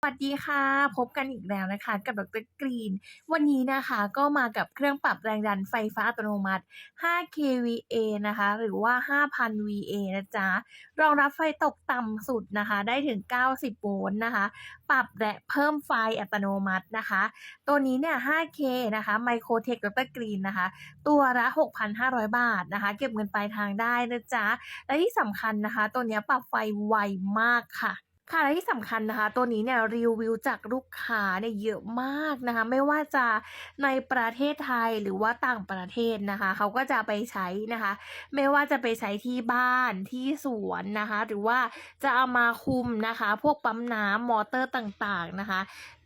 สวัสดีค่ะ พบกันอีกแล้วนะคะกับดรกรีน วันนี้นะคะก็มากับเครื่องปรับแรงดันไฟฟ้าอัตโนมัติ 5 kVA นะคะ หรือว่า 5,000 VA นะจ๊ะ รองรับไฟตกต่ำสุดนะคะ ได้ถึง 90 โวลต์นะคะ ปรับและเพิ่มไฟอัตโนมัตินะคะ ตัวนี้เนี่ย 5K นะคะ Microtech ดรกรีนนะคะ ตัวละ 6,500 บาทนะคะ เก็บเงินปลายทางได้นะจ๊ะ และที่สำคัญนะคะ ตัวนี้ปรับไฟไวมากค่ะ ค่ะและที่สำคัญนะคะ ตัวนี้เนี่ยรีวิวจากลูกค้าเนี่ยเยอะมากนะคะ ไม่ว่าจะในประเทศไทยหรือว่าต่างประเทศนะคะ เขาก็จะไปใช้นะคะ ไม่ว่าจะไปใช้ที่บ้านที่สวนนะคะ หรือว่าจะเอามาคุมนะคะ พวกปั๊มน้ำมอเตอร์ต่างๆนะคะ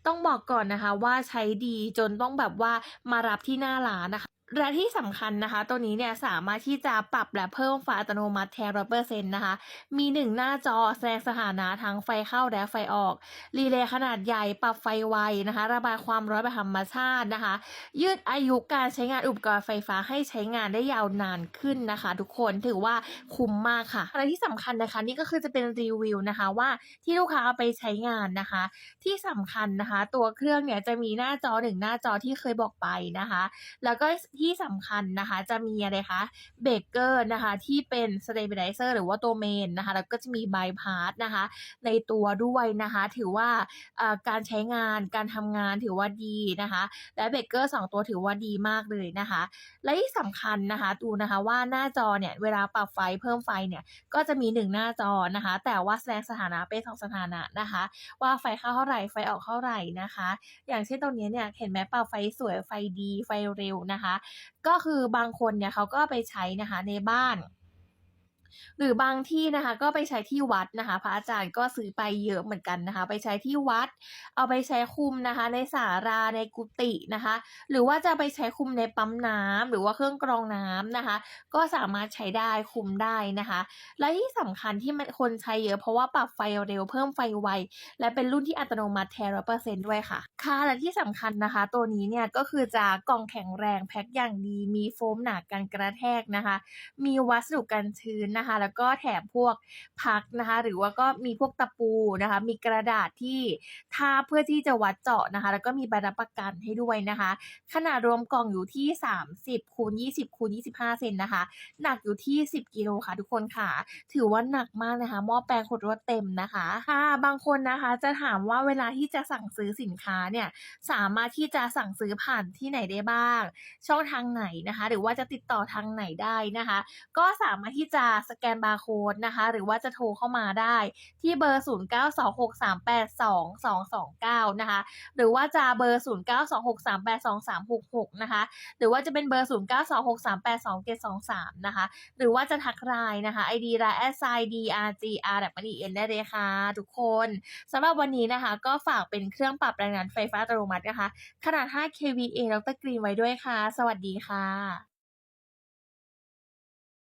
ต้องบอกก่อนนะคะว่าใช้ดีจนต้องแบบว่ามารับที่หน้าร้านนะคะ และที่สำคัญนะคะ ตัวนี้เนี่ยสามารถที่จะปรับและเพิ่มไฟอัตโนมัติแทนร้อเปอร์เซ็นต์นะคะ มีหนึ่งหน้าจอแสดงสถานะทั้งไฟเข้าและไฟออก รีเลย์ขนาดใหญ่ปรับไฟไวนะคะ ระบายความร้อนแบบธรรมชาตินะคะ ยืดอายุการใช้งานอุปกรณ์ไฟฟ้าให้ใช้งานได้ยาวนานขึ้นนะคะ ทุกคนถือว่าคุ้มมากค่ะ อะไรที่สำคัญนะคะ นี่ก็คือจะเป็นรีวิวนะคะว่าที่ลูกค้าเอาไปใช้งานนะคะ ที่สำคัญนะคะ ตัวเครื่องเนี่ยจะมีหน้าจอหนึ่งหน้าจอที่เคยบอกไปนะคะ แล้วก็ทที่สำคัญนะคะ จะมีอะไรคะเบเกอร์นะคะที่เป็น stabilizer หรือว่าตัวเมนนะคะแล้วก็จะมีบายพาสนะคะในตัวด้วยนะคะ ถือว่าการใช้งานการทำงานถือว่าดีนะคะ และเบเกอร์สองตัวถือว่าดีมากเลยนะคะ และที่สำคัญนะคะดูนะคะว่าหน้าจอเนี่ยเวลาปรับไฟเพิ่มไฟเนี่ยก็จะมีหนึ่งหน้าจอนะคะ แต่ว่าแสดงสถานะเป็นสองสถานะนะคะ ว่าไฟเข้าเท่าไหร่ไฟออกเท่าไหร่นะคะ อย่างเช่นตรงนี้เนี่ยเห็นไหมปรับไฟสวยไฟดีไฟเร็วนะคะก็คือบางคนเนี่ยเขาก็ไปใช้นะคะในบ้าน หรือบางที่นะคะก็ไปใช้ที่วัดนะคะ พระอาจารย์ก็ซื้อไปเยอะเหมือนกันนะคะ ไปใช้ที่วัด เอาไปใช้คุมนะคะ ในศาลาในกุฏินะคะ หรือว่าจะไปใช้คุมในปั๊มน้ำหรือว่าเครื่องกรองน้ำนะคะ ก็สามารถใช้ได้คุมได้นะคะ และที่สำคัญที่มันคนใช้เยอะเพราะว่าปรับไฟเร็วเพิ่มไฟไว และเป็นรุ่นที่อัตโนมัติแทร้อเปอร์เซ็นต์ด้วยค่ะ ค่ะและที่สำคัญนะคะ ตัวนี้เนี่ยก็คือจะกล่องแข็งแรงแพ็คอย่างดีมีโฟมหนากันกระแทกนะคะ มีวัสดุกันชื้นนะคะแล้วก็แถมพวกพักนะคะ หรือว่าก็มีพวกตะปูนะคะ มีกระดาษที่ทาเพื่อที่จะวัดเจาะนะคะ แล้วก็มีใบรับประกันให้ด้วยนะคะ ขนาดรวมกล่องอยู่ที่ 30คูณ20คูณ25 เซนนะคะ หนักอยู่ที่ 10กิโลค่ะทุกคนค่ะ ถือว่าหนักมากนะคะหม้อแปลงขดรวดเต็มนะคะค่ะบางคนนะคะจะถามว่าเวลาที่จะสั่งซื้อสินค้าเนี่ยสามารถที่จะสั่งซื้อผ่านที่ไหนได้บ้าง ช่องทางไหนนะคะ หรือว่าจะติดต่อทางไหนได้นะคะ ก็สามารถที่จะสแกนบาร์โค้ดนะคะ หรือว่าจะโทรเข้ามาได้ที่เบอร์ 0926382229 นะคะ หรือว่าจะเบอร์ 0926382366 นะคะ หรือว่าจะเป็นเบอร์ 0926382723 นะคะ หรือว่าจะทักไลน์นะคะ ID ไลน์ s i d r g r แบบนี้เอ็นได้เลยค่ะ ทุกคนสำหรับวันนี้นะคะ ก็ฝากเป็นเครื่องปรับแรงดันไฟฟ้าอัตโนมัตินะคะ ขนาด 5 kVA ดรกรีนไว้ด้วยค่ะ สวัสดีค่ะ